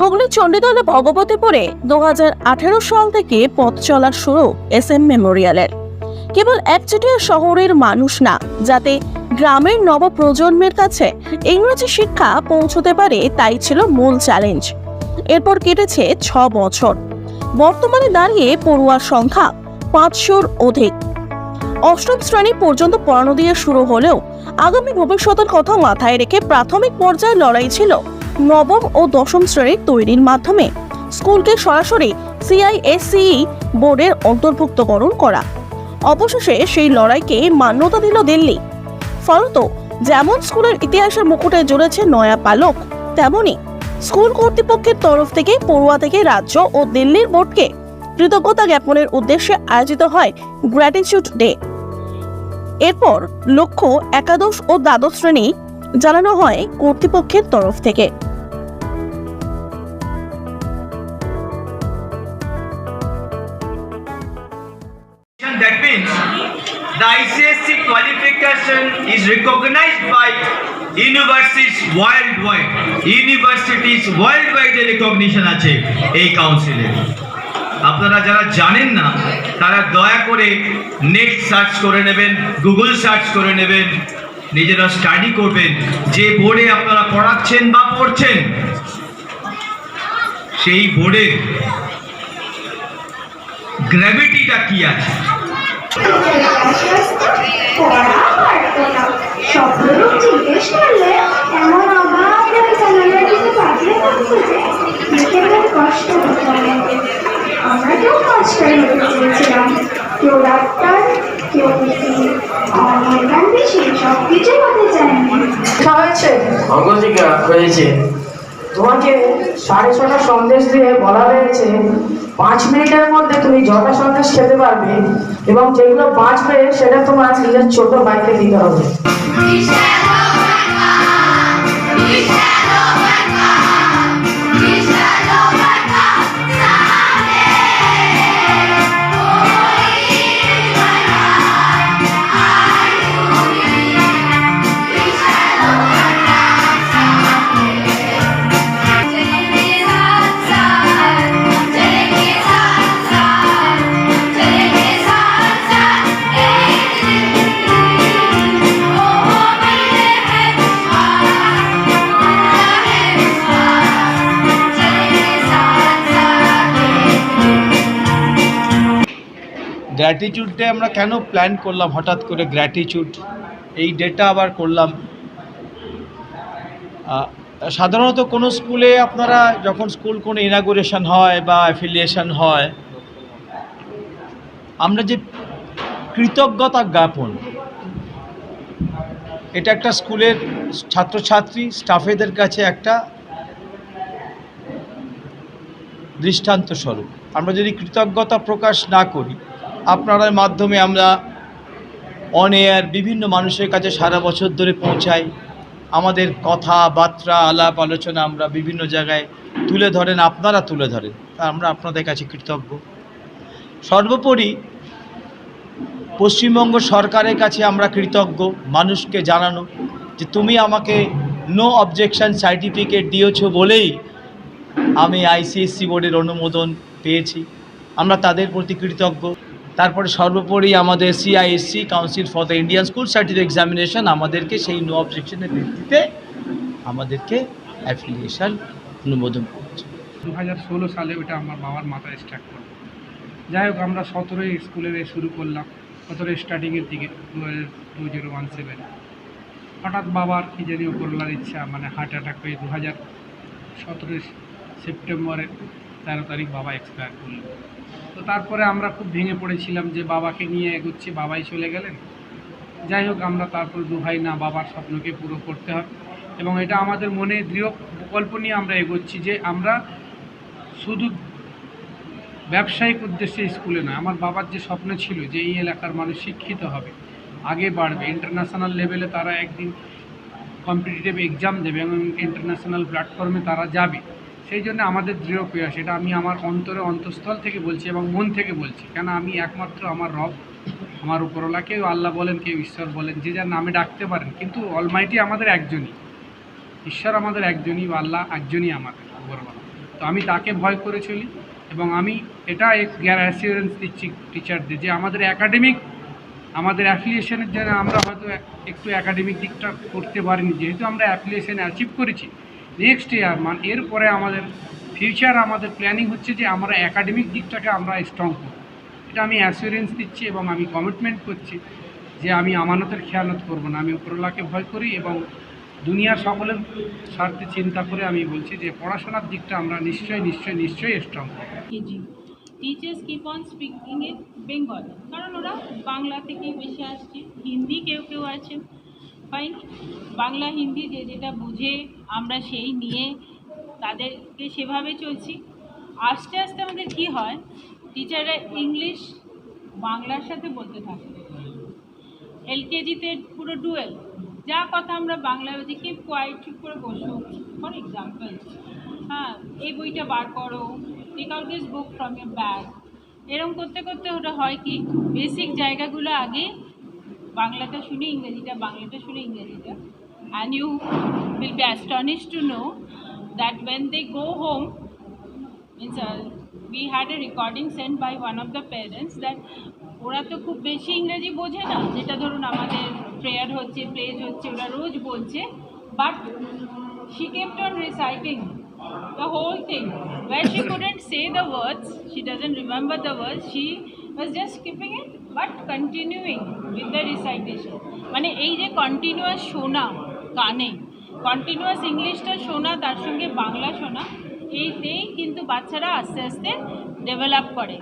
হুগলির চণ্ডীতলা ভগবতীপুরে দু হাজার সাল থেকে পথ চলার শুরু এস এম মেমোরিয়ালের। কেবল একচেটিয়া শহরের মানুষ না, যাতে গ্রামের নবপ্রজন্মের কাছে ইংরেজি শিক্ষা পৌঁছতে পারে তাই ছিল মূল চ্যালেঞ্জ এরপর কেটেছে ছ বছর। বর্তমানে দাঁড়িয়ে পড়ুয়ার সংখ্যা পাঁচশোর অধিক। অষ্টম শ্রেণি পর্যন্ত পড়ানো দিয়ে শুরু হলেও আগামী ভবিষ্যতের কথা মাথায় রেখে প্রাথমিক পর্যায়ে লড়াই ছিল নবম ও দশম শ্রেণির তৈরির মাধ্যমে স্কুলকে সরাসরি সিআইএসসিই বোর্ডের অন্তর্ভুক্তকরণ করা। অবশেষে সেই লড়াইকে মান্যতা দিল দিল্লি। ফলত যেমন স্কুলের ইতিহাসের মুকুটে জুড়েছে নয়া পালক, তেমনি স্কুল কর্তৃপক্ষের তরফ থেকে পড়ুয়া থেকে রাজ্য ও দিল্লির বোর্ডকে কৃতজ্ঞতা জ্ঞাপনের উদ্দেশ্যে আয়োজিত হয় গ্র্যাটিচিউড ডে। এরপর লক্ষ্য একাদশ ও দ্বাদশ শ্রেণি জানানো হয় কর্তৃপক্ষের তরফ থেকে। Is recognized by universities worldwide. Universities worldwide এর recognition আছে এই কাউন্সিলে আপনারা যারা জানেন না, তারা দয়া করে নেট সার্চ করে নেবেন গুগল সার্চ করে নেবেন, নিজেরা স্টাডি করবেন। যে বোর্ডে আপনারা পড়াচ্ছেন বা পড়ছেন, সেই বোর্ডের গ্র্যাভিটিটা কি আছে পড়া পারতো না স্বপ্নরূপ জিজ্ঞেস করলে এমন অবাক হয়ে জানালার দিকে তাকিয়ে থাকতো যে হতো আমাদের আমরা কেউ মাস্টার হতে চেয়েছিলাম কেউ ডাক্তার কেউ উকিল আর সব কিছু হতে চায়নি হয়েছে অঙ্গজিকা হয়েছে। তোমাকে সাড়ে ছটা সন্দেশ দিয়ে বলা হয়েছে পাঁচ মিনিটের মধ্যে তুমি যটা সন্দেশ খেতে পারবে এবং যেগুলো বাঁচবে সেটা তোমার নিজের ছোট বাইকে দিতে হবে। গ্র্যাটিটিউড ডে আমরা কেন প্ল্যান করলাম হঠাৎ করে গ্র্যাটিটিউড এই ডেটা আবার করলাম। সাধারণত কোনো স্কুলে আপনারা যখন স্কুল কোনো ইনাগুরেশন হয় বা অ্যাফিলিয়েশন হয়, আমরা যে কৃতজ্ঞতা জ্ঞাপন, এটা একটা স্কুলের ছাত্রছাত্রী স্টাফেদের কাছে একটা দৃষ্টান্ত স্বরূপ আমরা যদি কৃতজ্ঞতা প্রকাশ না করি আপনার মাধ্যমে আমরা অন এয়ার বিভিন্ন মানুষের কাছে সারা বছর ধরে পৌঁছাই। আমাদের কথাবার্তা আলাপ, আলোচনা আমরা বিভিন্ন জায়গায় তুলে ধরেন, আপনারা তুলে ধরেন। তা আমরা আপনাদের কাছে কৃতজ্ঞ। সর্বোপরি পশ্চিমবঙ্গ সরকারের কাছে আমরা কৃতজ্ঞ, মানুষকে জানানো যে তুমি আমাকে নো অবজেকশন সার্টিফিকেট দিয়েছ বলেই আমি আইসিএসসি বোর্ডের অনুমোদন পেয়েছি। আমরা তাদের প্রতি কৃতজ্ঞ। তারপরে সর্বোপরি আমাদের CISC council for the Indian school certificate examination আমাদেরকে সেই নো অবজেকশনের ভিত্তিতে আমাদেরকে অ্যাফিলিয়েশন অনুমোদন করেছে। দু হাজার ষোলো সালে ওটা আমার বাবার মাথায় স্টার্ট করল যাই হোক আমরা সতেরোই স্কুলে শুরু করলাম সতেরো স্টার্টিংয়ের দিকে হাজার টু জিরো ওয়ান সেভেন হঠাৎ বাবার কী জানি উপরলার ইচ্ছা মানে হার্ট অ্যাটাক হয়ে দু হাজার সতেরোই সেপ্টেম্বরের তেরো তারিখ বাবা এক্সপায়ার করল। তো তারপরে আমরা খুব ভেঙে পড়েছিলাম যে বাবাকে নিয়ে এগোচ্ছি, বাবাই চলে গেলেন। যাই হোক, আমরা তারপর দু ভাই না, বাবার স্বপ্নকে পুরো করতে হবে এবং এটা আমাদের মনে দৃঢ় প্রকল্প নিয়ে আমরা এগোচ্ছি যে আমরা শুধু ব্যবসায়িক উদ্দেশ্যে স্কুলে নয়, আমার বাবার যে স্বপ্ন ছিল যে এই এলাকার মানুষ শিক্ষিত হবে, আগে বাড়বে। ইন্টারন্যাশনাল লেভেলে তারা একদিন কম্পিটিটিভ এক্সাম দেবে এবং ইন্টারন্যাশনাল প্ল্যাটফর্মে তারা যাবে। সেই জন্য আমাদের দৃঢ় প্রয়াস, এটা আমি আমার অন্তরে অন্তঃস্থল থেকে বলছি এবং মন থেকে বলছি। কেন আমি একমাত্র আমার রব, আমার উপরওয়ালা, কেউ আল্লাহ বলেন, কেউ ঈশ্বর বলেন, যে যার নামে ডাকতে পারেন, কিন্তু অলমাইটি আমাদের একজনই। ঈশ্বর আমাদের একজনই বা আল্লাহ একজনই আমাদের উপরওয়ালা। তো আমি তাকে ভয় করে চলি এবং আমি এটা এক গ্যার অ্যাসিওরেন্স দিচ্ছি টিচারদের যে আমাদের একাডেমিক আমাদের অ্যাফিলিয়েশনের জন্য আমরা হয়তো একটু একাডেমিক দিকটা করতে পারিনি, যেহেতু আমরা অ্যাফিলিয়েশন অ্যাচিভ করেছি। নেক্সট ইয়ার মানে এরপরে আমাদের ফিউচার আমাদের প্ল্যানিং হচ্ছে যে আমরা একাডেমিক দিকটাকে আমরা স্ট্রং করব। এটা আমি অ্যাসিওরেন্স দিচ্ছি এবং আমি কমিটমেন্ট করছি যে আমি আমানতের খেয়ানত করব না। আমি উপরওয়ালাকে ভয় করি এবং দুনিয়ার সকলের স্বার্থে চিন্তা করে আমি বলছি যে পড়াশোনার দিকটা আমরা নিশ্চয়ই নিশ্চয়ই নিশ্চয়ই স্ট্রং করব। Teachers keep on speaking it Bengal কারণ ওরা বাংলা থেকেই বেশি আসছে, হিন্দি কেউ কেউ আছেন ফাইন বাংলা, হিন্দি যে যেটা বুঝে আমরা সেই নিয়ে তাদেরকে সেভাবে চলছি। আস্তে আস্তে আমাদের কি হয় টিচাররা ইংলিশ বাংলার সাথে বলতে থাকে। এলকেজিতে পুরো ডুয়েল যা কথা আমরা বাংলায় বলছি কি কোয়াইট চুপ করে বসো। ফর এক্সাম্পল হ্যাঁ এই বইটা বার করো। Take out this book from your bag এরকম করতে করতে ওটা হয় কি বেসিক জায়গাগুলো আগে বাংলাটা শুনে ইংরেজিটা বাংলাটা শুনে ইংরেজিটা and you will be astonish to know that when they go home means uh, we had a recording sent by one of the parents that ওরা তো খুব বেশি ইংরেজি বোঝে না যেটা ধরুন আমাদের প্রেয়ার হচ্ছে প্লেজ হচ্ছে ওরা রোজ বলছে but she kept on reciting the whole thing where she couldn't say the words she doesn't remember the words she was just skipping it but continuing with the recitation. মানে এই যে continuous শোনা কানে continuous ইংলিশটা শোনা, তার সঙ্গে বাংলা শোনা, এইতেই কিন্তু বাচ্চারা আস্তে আস্তে ডেভেলপ করে।